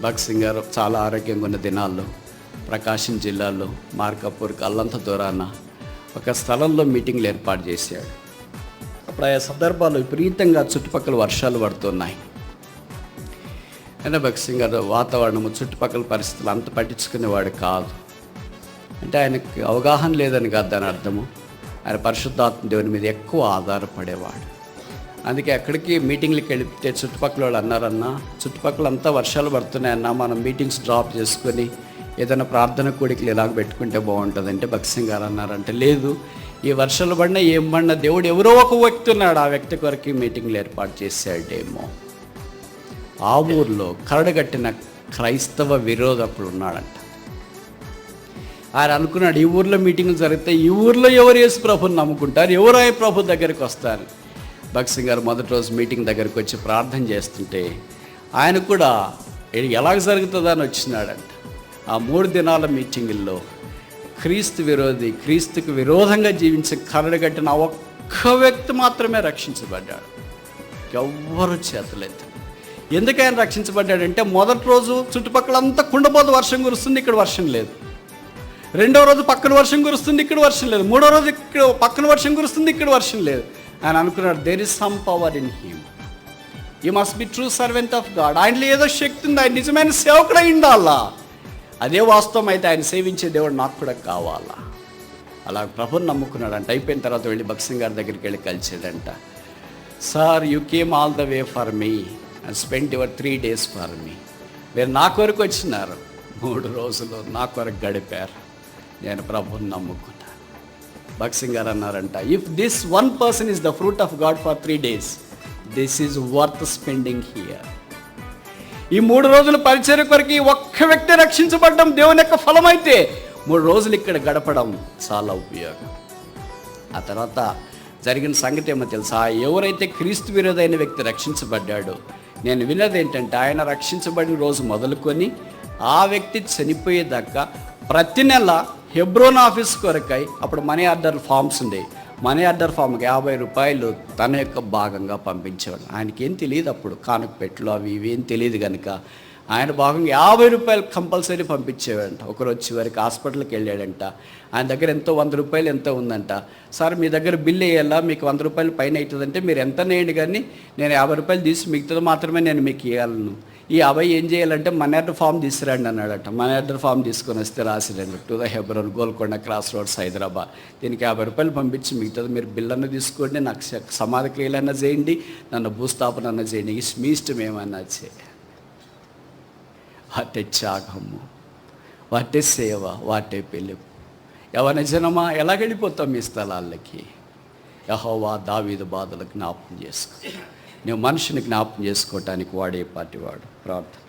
భగత్ సింగ్ గారు చాలా ఆరోగ్యంగా ఉన్న దినాల్లో ప్రకాశం జిల్లాలో మార్కాపూర్కి అల్లంత దూరాన ఒక స్థలంలో మీటింగ్లు ఏర్పాటు చేశాడు. అప్పుడు ఆ సందర్భాల్లో విపరీతంగా చుట్టుపక్కల వర్షాలు పడుతున్నాయి. అయినా భగత్ సింగ్ గారు వాతావరణము చుట్టుపక్కల పరిస్థితులు అంత పట్టించుకునేవాడు కాదు. అంటే ఆయనకి అవగాహన లేదని కాదు దాని అర్థము. ఆయన పరిశుద్ధాత్మ దేవుని మీద ఎక్కువ ఆధారపడేవాడు. అందుకే ఎక్కడికి మీటింగ్లకి వెళితే చుట్టుపక్కల వాళ్ళు అన్నారన్నా చుట్టుపక్కల అంతా వర్షాలు పడుతున్నాయన్నా మనం మీటింగ్స్ డ్రాప్ చేసుకొని ఏదైనా ప్రార్థన కోడికలు ఇలాగ పెట్టుకుంటే బాగుంటుంది అంటే గారు అన్నారంటే లేదు. ఈ వర్షాలు పడినా ఏం పడినా దేవుడు ఎవరో ఒక వ్యక్తి ఉన్నాడు ఆ వ్యక్తి కొరకు మీటింగ్లు ఏర్పాటు చేశాడేమో. ఆ ఊర్లో కరడగట్టిన క్రైస్తవ విరోధకుడు ఉన్నాడంట. ఆయన అనుకున్నాడు ఈ ఊర్లో మీటింగ్లు జరిగితే ఈ ఊర్లో ఎవరు యేసు ప్రభుని నమ్ముకుంటారు ఎవరు ఆయన ప్రభు దగ్గరికి వస్తారు? భగత్ సింగ్ గారు మొదటి రోజు మీటింగ్ దగ్గరికి వచ్చి ప్రార్థన చేస్తుంటే ఆయన కూడా ఎలాగ జరుగుతుందో అని వచ్చినాడంట. ఆ మూడు దినాల మీటింగుల్లో క్రీస్తు విరోధి క్రీస్తుకు విరోధంగా జీవించి కరడు కట్టిన ఒక్క వ్యక్తి మాత్రమే రక్షించబడ్డాడు. ఎవ్వరు చేతలేదు. ఎందుకు ఆయన రక్షించబడ్డాడంటే మొదటి రోజు చుట్టుపక్కల అంతా కుండపోత వర్షం కురుస్తుంది ఇక్కడ వర్షం లేదు. రెండో రోజు పక్కన వర్షం కురుస్తుంది ఇక్కడ వర్షం లేదు. మూడో రోజు ఇక్కడ పక్కన వర్షం కురుస్తుంది ఇక్కడ వర్షం లేదు. ఆయన అనుకున్నాడు there is some power in him ఈ must be true servant of God ఆయనలో ఏదో శక్తి ఉంది. ఆయన నిజమైన సేవకుడు అయి ఉండాలా? అదే వాస్తవం అయితే ఆయన సేవించే దేవుడు నాకు కూడా కావాలా? అలా ప్రభుని నమ్ముకున్నాడంట. అయిపోయిన తర్వాత వెళ్ళి భక్సింగ్ గారి దగ్గరికి వెళ్ళి కలిసేదంట. Sir you came all the way for me and spend your three days for me మీరు నా కొరకు వచ్చినారు. మూడు రోజులు నా కొరకు గడిపారు. నేను ప్రభుని నమ్ముకున్నాను భక్సింగ్ గారు అన్నారంట. If this one person is the fruit of God for three days this is worth spending here ఈ మూడు రోజులు పరిచయ కొరకు ఒక్క వ్యక్తి రక్షించబడడం దేవుని యొక్క ఫలమైతే మూడు రోజులు ఇక్కడ గడపడం చాలా ఉపయోగం. ఆ తర్వాత జరిగిన సంగతి ఏమో తెలుసా? ఎవరైతే క్రీస్తు విరోధైన వ్యక్తి రక్షించబడ్డాడో నేను విన్నది ఏంటంటే ఆయన రక్షించబడిన రోజు మొదలుకొని ఆ వ్యక్తి చనిపోయేదాకా ప్రతి నెల హెబ్రోన్ ఆఫీస్ కొరకై అప్పుడు మనీ ఆర్డర్ ఫామ్స్ ఉండే. మనీ ఆర్డర్ ఫామ్కి యాభై రూపాయలు తన యొక్క భాగంగా పంపించేవాడు. ఆయనకి ఏం తెలియదు అప్పుడు. కానుక పెట్లు అవి ఇవి ఏం తెలియదు కనుక ఆయన భాగంగా యాభై రూపాయలు కంపల్సరీ పంపించేవాడంట. ఒకరు వచ్చి వారికి హాస్పిటల్కి వెళ్ళాడంట. ఆయన దగ్గర ఎంతో వంద రూపాయలు ఎంతో ఉందంట. సార్ మీ దగ్గర బిల్ వేయాలా? మీకు వంద రూపాయలు పైన అవుతుందంటే మీరు ఎంత నేయండి కానీ నేను యాభై రూపాయలు తీసి మిగతాది మాత్రమే నేను మీకు ఇవ్వాలను ఈ అబ్బాయి ఏం చేయాలంటే మనీ ఆర్డర్ ఫామ్ తీసుకురండి అన్నాడట. మనీ ఆర్డర్ ఫామ్ తీసుకొని వస్తే రాసిరండి to the Hebron Golconda cross roads Hyderabad. దీనికి యాభై రూపాయలు పంపించి మిగతాది మీరు బిల్ అన్న తీసుకోండి నాకు సమాధి క్రియలన్నా చేయండి నన్ను భూస్థాపన అన్న చేయండి. ఇస్ మీ ఇష్టం ఏమన్నా చే వాటే త్యాగము వాటే సేవ వాటే పిలుపు. ఎవరి జనమా ఎలా వెళ్ళిపోతాం మీ స్థలాలకి? యహోవా దావీదు బాధలకు జ్ఞాపం చేసుకో. నువ్వు మనిషిని జ్ఞాపకం చేసుకోవటానికి వాడే పార్టీ వాడు ప్రార్థన.